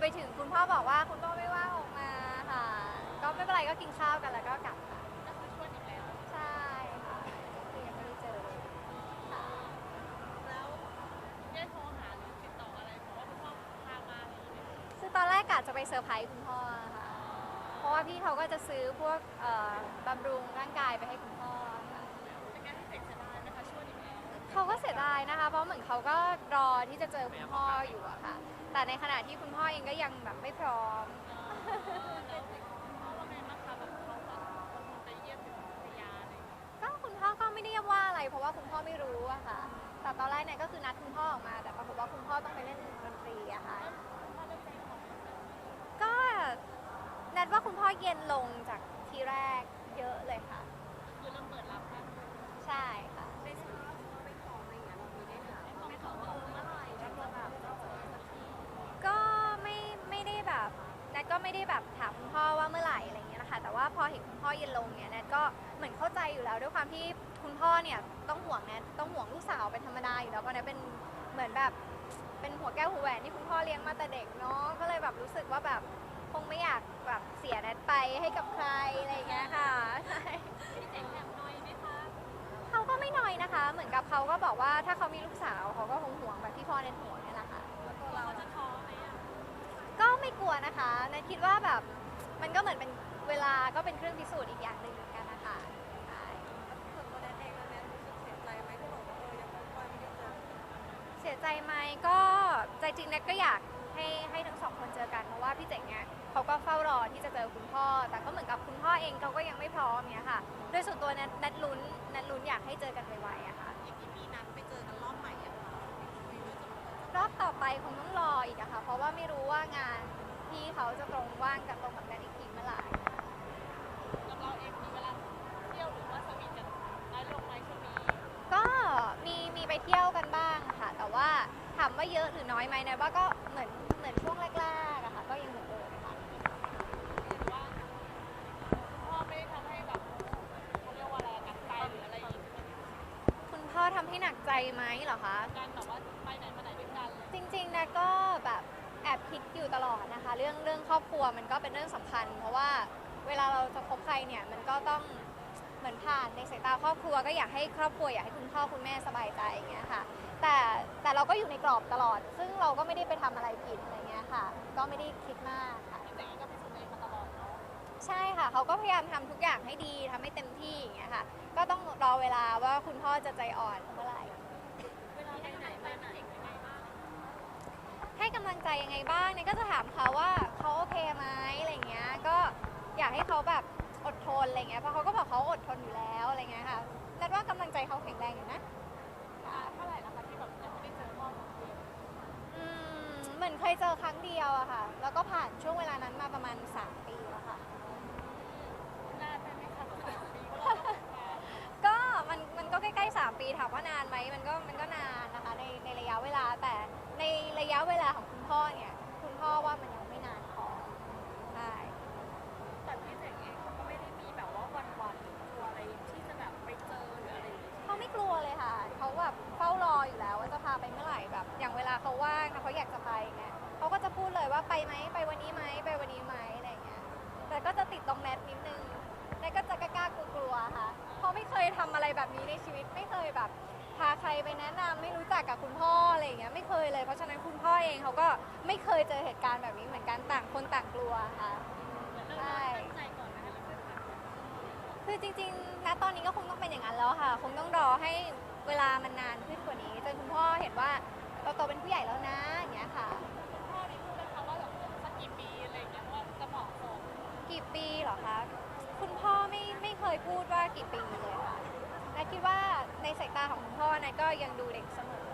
ไปถึงคุณพ่อบอกว่าคุณพ่อไม่ว่างออกมาค่ะ ก็ไม่เป็นไรก็กินข้าวกันแล้วก็กลับค่ะก็คือชวนอีกแล้วใช่ค่ะคือยังไม่ได้เจอค่ะแล้วได้โทรหาหรือติดต่ออะไรเพราะว่าคุณพ่อพามาอะไรอย่างเงี้ยคือตอนแรกกะจะไปเซอร์ไพรส์คุณพ่อค่ะเพราะว่าพี่เขาก็จะซื้อพวกเอ่อบำรุงร่างกายไปให้คุณพ่อ เขาก็เสียดายนะคะ เพราะเหมือนเขาก็รอที่จะเจอคุณพ่ออยู่อะค่ะ แต่ในขณะที่คุณพ่อเองก็ยังแบบไม่พร้อมแล้วพ่อว่าไงบ้างคะแบบเขาแบบคนไปเยี่ยมถึงพัทยาอะไรอย่างเงี้ยก็คุณพ่อก็ไม่ได้ว่าอะไร เพราะว่าคุณพ่อไม่รู้อะค่ะ แต่ตอนแรกเนี่ยก็คือนัดคุณพ่อออกมา แต่ปรากฏว่าคุณพ่อต้องไปเล่นดนตรีอะค่ะพ่อเริ่มใจอ่อนไหมคะก็นัดว่าคุณพ่อเย็นลงจากทีแรกเยอะเลยค่ะ คือเริ่มเปิดรับมากขึ้นใช่ค่ะ ว่าพอเห็นคุณพ่อเย็นลงเนี่ยนัทก็เหมือนเข้าใจอยู่แล้วด้วยความที่คุณพ่อเนี่ยต้องห่วงแนทต้องห่วงลูกสาวเป็นธรรมดาอยู่แล้วเพราะนัทเป็นเหมือนแบบเป็นหัวแก้วหัวแหวนที่คุณพ่อเลี้ยงมาแต่เด็กเนาะก็เลยแบบรู้สึกว่าแบบคงไม่อยากแบบเสียนัทไปให้กับใครอะไรอย่างเงี้ยค่ะใช่พี่เจ๋งแอบน้อยไหมคะเขาก็ไม่น้อยนะคะ เหมือนกับเขาก็บอกว่าถ้าเขามีลูกสาวเขาก็คงห่วงแบบที่พ่อนัทห่วงนี่แหละค่ะแล้วตัวเราจะท้อไหมอะก็ไม่กลัวนะคะนัทคิดว่าแบบ มันก็เหมือนเป็นเวลาก็เป็นเครื่องพิสูจน์อีกอย่างหนึ่งเหมือนกันนะคะใช่ส่วนตัวแนทเองแล้วแนทรู้สึกเสียใจไหมที่บอกว่าเออยังไม่ค่อยไม่ได้เจอเสียใจไหมก็ใจจริงนัทก็อยากให้ให้ทั้งสองคนเจอกันเพราะว่าพี่เจ๋งเนี่ยเขาก็เฝ้ารอที่จะเจอคุณพ่อ แต่ก็เหมือนกับคุณพ่อเองเขาก็ยังไม่พร้อมเนี่ยค่ะ โดยส่วนตัวนัทนัทลุ้นนัทลุ้นอยากให้เจอกันไวๆอะค่ะ อย่างที่มีนัดไปเจอกันรอบใหม่อะค่ะไม่รู้จะรอบต่อไปคงต้องรออีกอะค่ะ เพราะว่าไม่รู้ว่างาน ที่เขาจะตรงว่างกับตรงกับนัทอีกทีเมื่อไหร่กับเราเองมีเวลาเที่ยวหรือว่าสวีทกันน้อยลงไหมช่วงนี้ก็มีมีไปเที่ยวกันบ้างค่ะ แต่ว่าถามว่าเยอะหรือน้อยไหมนะว่าก็เหมือนเหมือนช่วงแรกๆอะค่ะก็ยังเหมือนเดิมค่ะ หรือว่าพ่อไม่ได้ทำให้แบบเขาเรียกว่าอะไรหนักใจหรืออะไรอย่างงี้ใช่ไหมคุณพ่อทำให้หนักใจไหมเหรอคะ การแบบว่าไปไหนมาไหนด้วยกันเลยจริงๆนะก็แบบ แอบคิดอยู่ตลอดนะคะ เรื่องเรื่องครอบครัวมันก็เป็นเรื่องสำคัญ เพราะว่าเวลาเราจะคบใครเนี่ยมันก็ต้องเหมือนผ่านในสายตาครอบครัวก็อยากให้ครอบครัวอยากให้คุณพ่อคุณแม่สบายใจอย่างเงี้ยค่ะ แต่แต่เราก็อยู่ในกรอบตลอด ซึ่งเราก็ไม่ได้ไปทำอะไรผิดอะไรเงี้ยค่ะ ก็ไม่ได้คิดมากค่ะพี่เจ๋งก็พิสูจน์ตัวเองมาตลอดเนาะใช่ค่ะเขาก็พยายามทำทุกอย่างให้ดีทำให้เต็มที่อย่างเงี้ยค่ะ ก็ต้องรอเวลาว่าคุณพ่อจะใจอ่อนเมื่อไหร่ เวลาไปไหนมาไหนยังไงบ้าง ให้กำลังใจยังไงบ้างเนี่ยก็จะถามเขาว่าเขาโอเคไหมอะไรเงี้ยก็อยากให้เขาแบบอดทนอะไรเงี้ยเพราะเขาก็บอกเขาอดทนอยู่แล้วอะไรเงี้ยค่ะนัดว่ากำลังใจเขาแข็งแรงอยู่นะเท่าไหร่แล้วคะที่แบบยังไม่ได้เจอพ่อของตัวเองอืมเหมือนเคยเจอครั้งเดียวอะค่ะ แล้วก็ผ่านช่วงเวลานั้นมาประมาณ 3 ปีแล้วค่ะ นานไปไหมคะสามปีก็เราต้องมาก็มันมันก็ใกล้ๆ 3 ปีถามว่านานไหมมันก็มันก็นานนะคะในในระยะเวลาแต่ ในระยะเวลาของคุณพ่อเนี่ย คุณพ่อว่ามันยังไม่นานพอใช่แต่พี่เจ๋งเองเขาก็ไม่ได้มีแบบว่าวันๆหรือกลัวอะไรที่จะแบบไปเจอหรืออะไรอย่างเงี้ยเขาไม่กลัวเลยค่ะเขาแบบเฝ้ารออยู่แล้วว่าจะพาไปเมื่อไหร่แบบ อย่างเวลาเขาว่างนะเขาอยากจะไปไงเขาก็จะพูดเลยว่าไปไหมไปวันนี้ไหมไปวันนี้ไหมอะไรอย่างเงี้ยแต่ก็จะติดตรงแนทนิดนึงแนทก็จะกล้าๆกลัวๆค่ะเพราะไม่เคยทำอะไรแบบนี้ในชีวิตไม่เคยแบบ พาใครไปแนะนำไม่รู้จักกับคุณพ่ออะไรอย่างเงี้ยไม่เคยเลย ไม่เคยเจอเหตุการณ์แบบนี้เหมือนกันต่างคนต่างกลัวค่ะใช่คือจริงๆ ณ ตอนนี้ก็คงต้องเป็นอย่างนั้นแล้วค่ะ คงต้องรอให้เวลามันนานขึ้นกว่านี้จนคุณพ่อเห็นว่าเราโตเป็นผู้ใหญ่แล้วนะอย่างเงี้ยค่ะคุณพ่อนี่พูดไหมคะว่าแบบสักกี่ปีอะไรอย่างเงี้ยว่าจะเหมาะสมกี่ปีเหรอคะคุณพ่อไม่ไม่เคยพูดว่ากี่ปีเลยค่ะและคิดว่าในสายตาของคุณพ่อนะก็ยังดูเด็กเสมอ